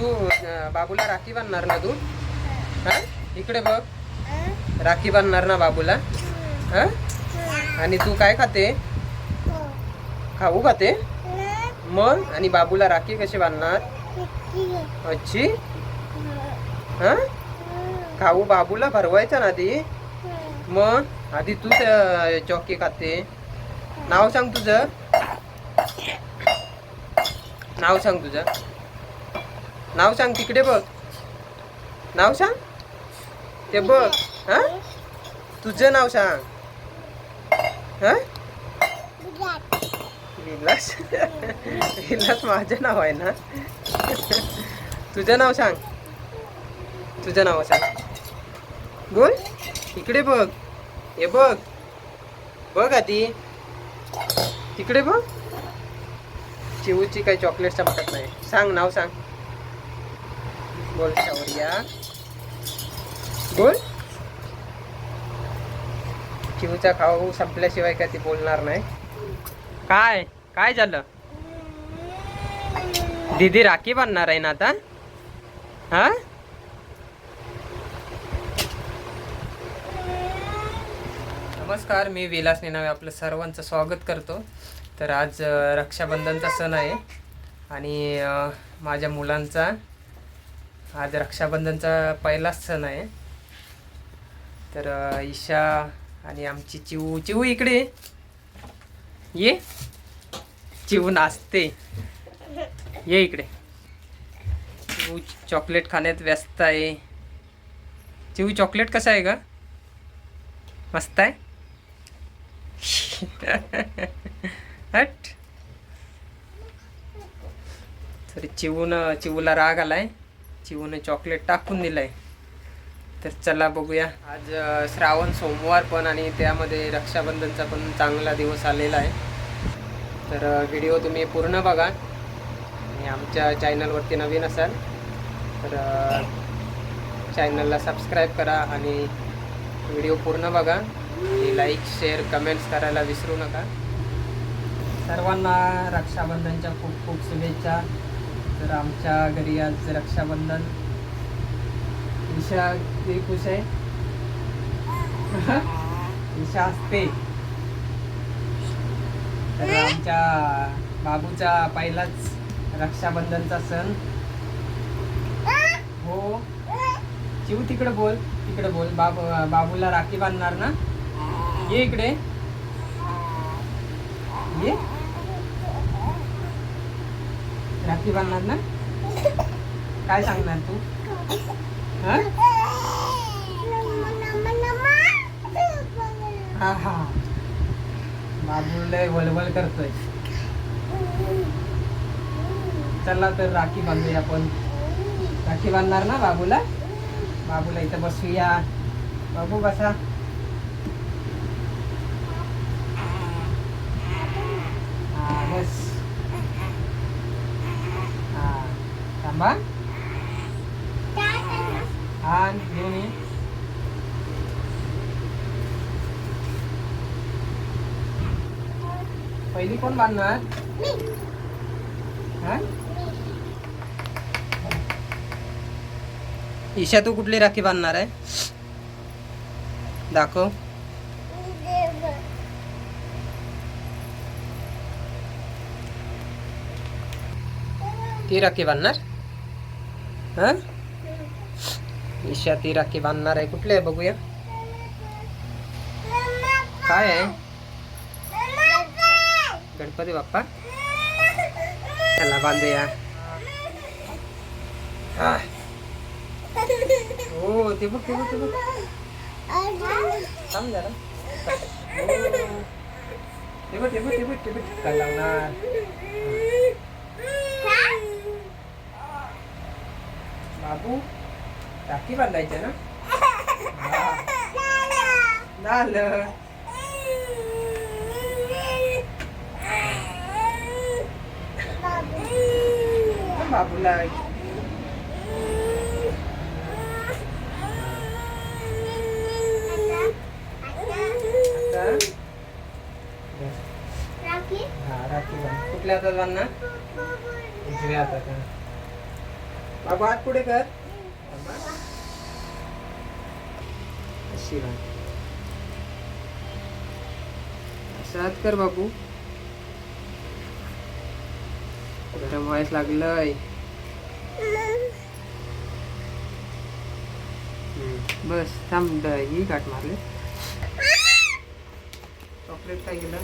तू बाबूला राखी बांधणार ना तू? हा? इकडे बघ. राखी बांधणार ना बाबूला? हा? आणि तू काय खाते? खाऊ खाते? मग? आणि बाबूला राखी कशी बांधणार? अच्छी? हा? खाऊ बाबूला भरवायचा ना आधी. मग? आधी तू त्या खाते. नाव सांग तुझं. नाव सांग तुझं. नाव सांग तिकडे बघ. नाव सांग. ते बघ. हा? तुझं नाव सांग. हा? विलास. विलास माझं नाव आहे ना? तुझं नाव सांग. तुझं नाव सांग. बोल. इकडे बघ. हे बघ. बघ आधी. तिकडे बघ. चिवची काही चॉकलेट चमकत नाही. सांग नाव सांग. बोल शौर्या. बोल. चिवचा खाऊ संपल्याशिवाय काय ती बोलणार नाही. काय? काय झालं? दीदी राखी बांधणार आहे ना आता? हा? नमस्कार मी विलास नेनावे आपलं सर्वांचं स्वागत करतो. तर आज रक्षाबंधनचा सण आहे. आणि माझ्या मुलांचा आज रक्षाबंधनचा पहिलाच सण आहे. तर ईशा आणि आमची चिऊ चिऊ इकडे. ये. ये चिऊ नाचते. ये इकडे. चिऊ चॉकलेट खाण्यात व्यस्त आहे. चिऊ चॉकलेट कसं आहे का मस्त आहे? हट. तर चिवून चिवूला राग आलाय. चिवून चॉकलेट टाकून दिलंय. तर चला बघूया. आज श्रावण सोमवार पण आणि त्यामध्ये रक्षाबंधनचा पण चांगला दिवस आलेला आहे. तर व्हिडिओ तुम्ही पूर्ण बघा. आणि आमच्या चॅनलवरती नवीन असाल तर चॅनलला सबस्क्राईब करा आणि व्हिडिओ पूर्ण बघा. आणि लाईक शेअर कमेंट्स करायला विसरू नका. सर्वांना रक्षाबंधनच्या खूप खूप शुभेच्छा. तर आमच्या घरी आज रक्षाबंधन. ईशा किती खुश आहे? ईशा असते तर आमच्या बाबूचा पहिलाच रक्षाबंधनचा सण. हो. चिव तिकडे बोल तिकडे बोल. बाबू बाबूला राखी बांधणार ना? ये इकडे. ये. राखी बांधणार ना? काय सांगणार तू? हा? हा हा. बाबू लय वलवल करतोय. चला तर राखी बांधूया आपण. राखी बांधणार ना बाबूला? बाबूला इथं बसूया. बाबू बसा. हा बस हा थांबा हा घेऊन ये. पहिली कोण बांधणार हा? ईशा तू कुठली राखी बांधणार आहे? दाखव. ती राखी बांधणार? हा? ईशा ती राखी बांधणार आहे. कुठले आहे बघूया. काय आहे? गणपती बाप्पा. त्याला बांधूया. हो. ते बघ ते बघ ते बघ. थांब जरा. हो. ते बघ ते बघ ते बघ ते बघ. लावणार? बाबू राखी बांधायचं ना हा. झालं बाबूला आता बस. हा राखी बांध कुठल्या हातात बांधणार उजव्या हातात बाबू हात पुढे कर. अशी राह. असं हात कर बाबू गरम व्हायच लागलंय. हम्म, बस थांब द- ही गाठ मारले. चॉकलेट काय केलं?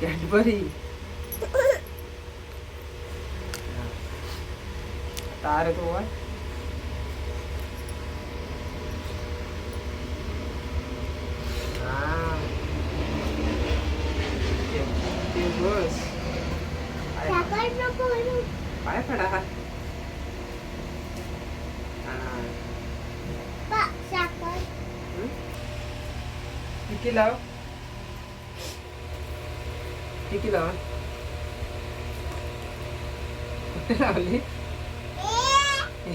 कॅडबरी. आता अरे तो वा Ah. ते- ते बस पाय पाय पडा हा. हम्म? टिकी लाव टिकी लाव कुठे लावली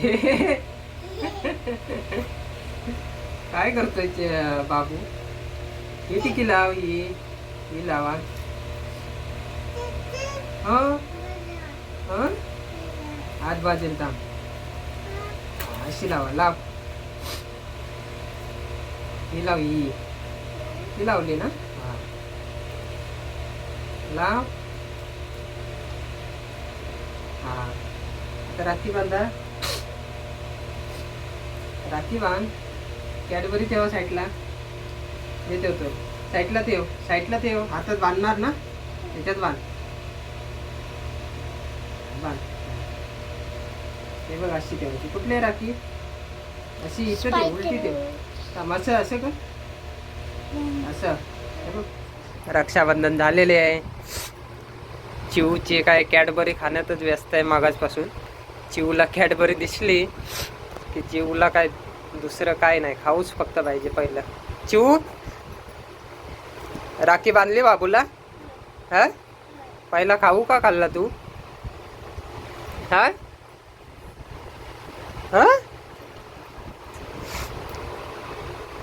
काय करतोय बाबू? हे टिकी लाव ही? ही लावा. हा? हात बाजेल थांब. अशी लावा लाव. ही लाव ही. ही लावली ना? हा. लाव. हा. आता राखी बांधा. राखी बांध कॅडबरी ठेवा साईडला हे ठेवतो साईडला ठेव साईडला ठेव. हातात बांधणार ना? त्याच्यात बांध. बांध. हे बघ अशी ठेवायची कुठली आहे राखी? अशी इथं ठेव उलटी ठेव. असं असं कर. असं. हे बघ. रक्षाबंधन झालेले आहे. चिवची काय कॅडबरी खाण्यातच व्यस्त आहे मागासपासून. चिवला कॅडबरी दिसली. की जीवला काय दुसरं काय नाही खाऊच फक्त पाहिजे पहिलं. चिव राखी बांधली बाबूला? हा? पहिला खाऊ का खाल्ला तू? हा? हा?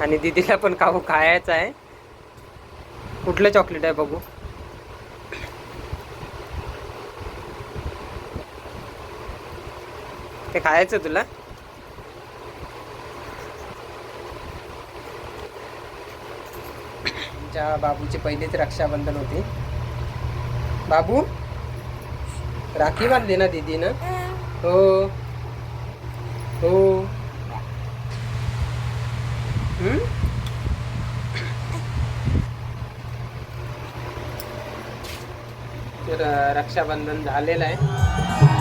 आणि दीदीला पण खाऊ खायचं आहे. कुठलं चॉकलेट आहे बघू. ते खायचं तुला? माझ्या बाबूचे पहिलेच रक्षाबंधन होते. बाबू राखी बांधली ना दीदी ना हो. हो. हम्म? तर रक्षाबंधन झालेलं आहे.